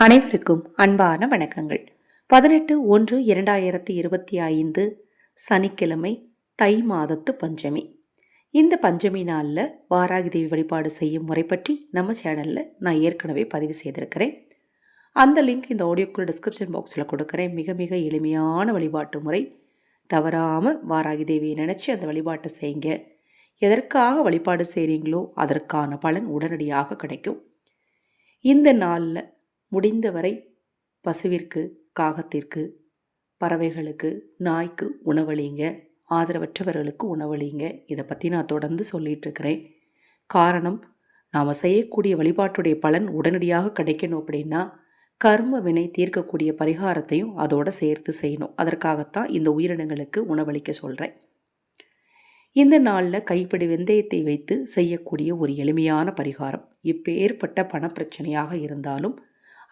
அனைவருக்கும் அன்பான வணக்கங்கள். பதினெட்டு ஒன்று இரண்டாயிரத்தி இருபத்தி ஐந்து சனிக்கிழமை தை மாதத்து பஞ்சமி. இந்த பஞ்சமி நாளில் வாராகி தேவி வழிபாடு செய்யும் முறை பற்றி நம்ம சேனலில் நான் ஏற்கனவே பதிவு செய்திருக்கிறேன். அந்த லிங்க் இந்த ஆடியோக்குள்ள டிஸ்கிரிப்ஷன் பாக்ஸில் கொடுக்குறேன். மிக மிக எளிமையான வழிபாட்டு முறை. தவறாமல் வாராகி தேவியை நினச்சி அந்த வழிபாட்டை செய்யுங்க. எதற்காக வழிபாடு செய்கிறீங்களோ அதற்கான பலன் உடனடியாக கிடைக்கும். இந்த நாளில் முடிந்தவரை பசுவிற்கு காகத்திற்கு பறவைகளுக்கு நாய்க்கு உணவளிங்க ஆதரவற்றவர்களுக்கு உணவளிங்க. இதை பற்றி நான் தொடர்ந்து சொல்லிகிட்ருக்கிறேன் காரணம் நாம் செய்யக்கூடிய வழிபாட்டுடைய பலன் உடனடியாக கிடைக்கணும் அப்படின்னா கர்ம வினை தீர்க்கக்கூடிய பரிகாரத்தையும் அதோட சேர்த்து செய்யணும். அதற்காகத்தான் இந்த உயிரினங்களுக்கு உணவளிக்க சொல்கிறேன் இந்த நாளில் கைப்பிடி வெந்தயத்தை வைத்து செய்யக்கூடிய ஒரு எளிமையான பரிகாரம். இப்போ ஏற்பட்ட பணப்பிரச்சனையாக இருந்தாலும்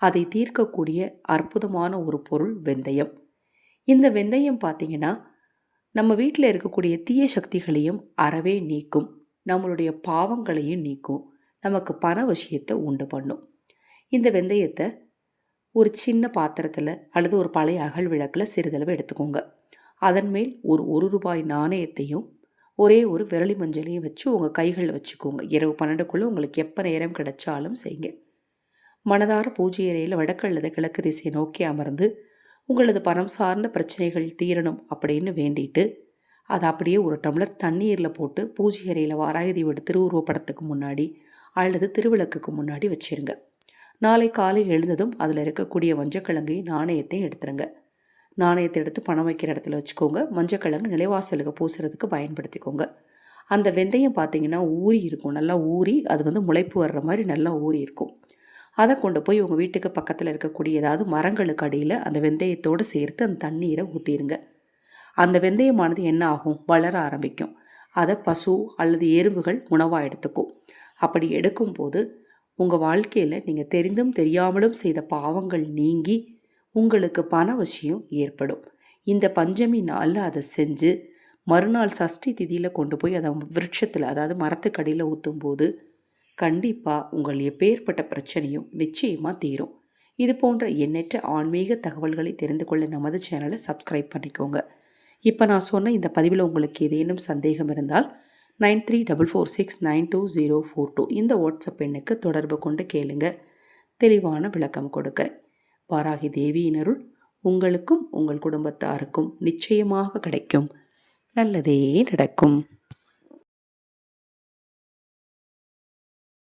அதை தீர்க்கக்கூடிய அற்புதமான ஒரு பொருள் வெந்தயம். இந்த வெந்தயம் பார்த்திங்கன்னா நம்ம வீட்டில் இருக்கக்கூடிய தீய சக்திகளையும் அறவே நீக்கும். நம்மளுடைய பாவங்களையும் நீக்கும். நமக்கு பண விஷயத்தை உண்டு பண்ணும். இந்த வெந்தயத்தை ஒரு சின்ன பாத்திரத்தில் அல்லது ஒரு பழைய அகல் விளக்கில் சிறிதளவு எடுத்துக்கோங்க. அதன் மேல் ஒரு ஒரு ரூபாய் நாணயத்தையும் ஒரே ஒரு விரலி மஞ்சளையும் வச்சு உங்கள் கைகளில் வச்சுக்கோங்க. இரவு பன்னெண்டுக்குள்ளே உங்களுக்கு எப்போ நேரம் கிடைச்சாலும் செய்யுங்க. மனதார பூஜை அறையில் வடக்கு அல்லது கிழக்கு திசையை நோக்கி அமர்ந்து உங்களது பணம் சார்ந்த பிரச்சனைகள் தீரணும் அப்படின்னு வேண்டிட்டு அதை அப்படியே ஒரு டம்ளர் தண்ணீரில் போட்டு பூஜை அறையில் வாராயதேவியோட திருவுருவப்படத்துக்கு முன்னாடி அல்லது திருவிளக்குக்கு முன்னாடி வச்சிருங்க. நாளை காலை எழுந்ததும் அதில் இருக்கக்கூடிய மஞ்சக்கிழங்கு நாணயத்தை எடுத்துருங்க. நாணயத்தை எடுத்து பணம் வைக்கிற இடத்துல வச்சுக்கோங்க. மஞ்சக்கிழங்கு நிலைவாசலுக்கு பூசுறதுக்கு பயன்படுத்திக்கோங்க. அந்த வெந்தயம் பார்த்தீங்கன்னா ஊறி இருக்கும். நல்லா ஊறி அது வந்து முளைப்பு வர்ற மாதிரி நல்லா ஊறி இருக்கும். அதை கொண்டு போய் உங்கள் வீட்டுக்கு பக்கத்தில் இருக்கக்கூடிய ஏதாவது மரங்களுக்கு அடியில் அந்த வெந்தயத்தோடு சேர்த்து அந்த தண்ணீரை ஊற்றிடுங்க அந்த வெந்தயமானது என்ன ஆகும்? வளர ஆரம்பிக்கும். அதை பசு அல்லது எறும்புகள் உணவாக எடுத்துக்கும். அப்படி எடுக்கும்போது உங்கள் வாழ்க்கையில் நீங்கள் தெரிந்தும் தெரியாமலும் செய்த பாவங்கள் நீங்கி உங்களுக்கு பண விஷயம் ஏற்படும். இந்த பஞ்சமி நாளில் அதை செஞ்சு மறுநாள் சஷ்டி திதியில் கொண்டு போய் அதை விருட்சத்தில் அதாவது மரத்துக்கடியில் ஊற்றும் போது கண்டிப்பாக உங்கள் எப்பேற்பட்ட பிரச்சனையும் நிச்சயமாக தீரும். இது போன்ற எண்ணற்ற ஆன்மீக தகவல்களை தெரிந்து கொள்ள நமது சேனலை சப்ஸ்கிரைப் பண்ணிக்கோங்க. இப்போ நான் சொன்ன இந்த பதிவில் உங்களுக்கு ஏதேனும் சந்தேகம் இருந்தால் nine three double four six nine two zero four two இந்த வாட்ஸ்அப் எண்ணுக்கு தொடர்பு கொண்டு கேளுங்க. தெளிவான விளக்கம் கொடுக்கிறேன் பாராகி தேவியினருள் உங்களுக்கும் உங்கள் குடும்பத்தாருக்கும் நிச்சயமாக கிடைக்கும். நல்லதே நடக்கும்.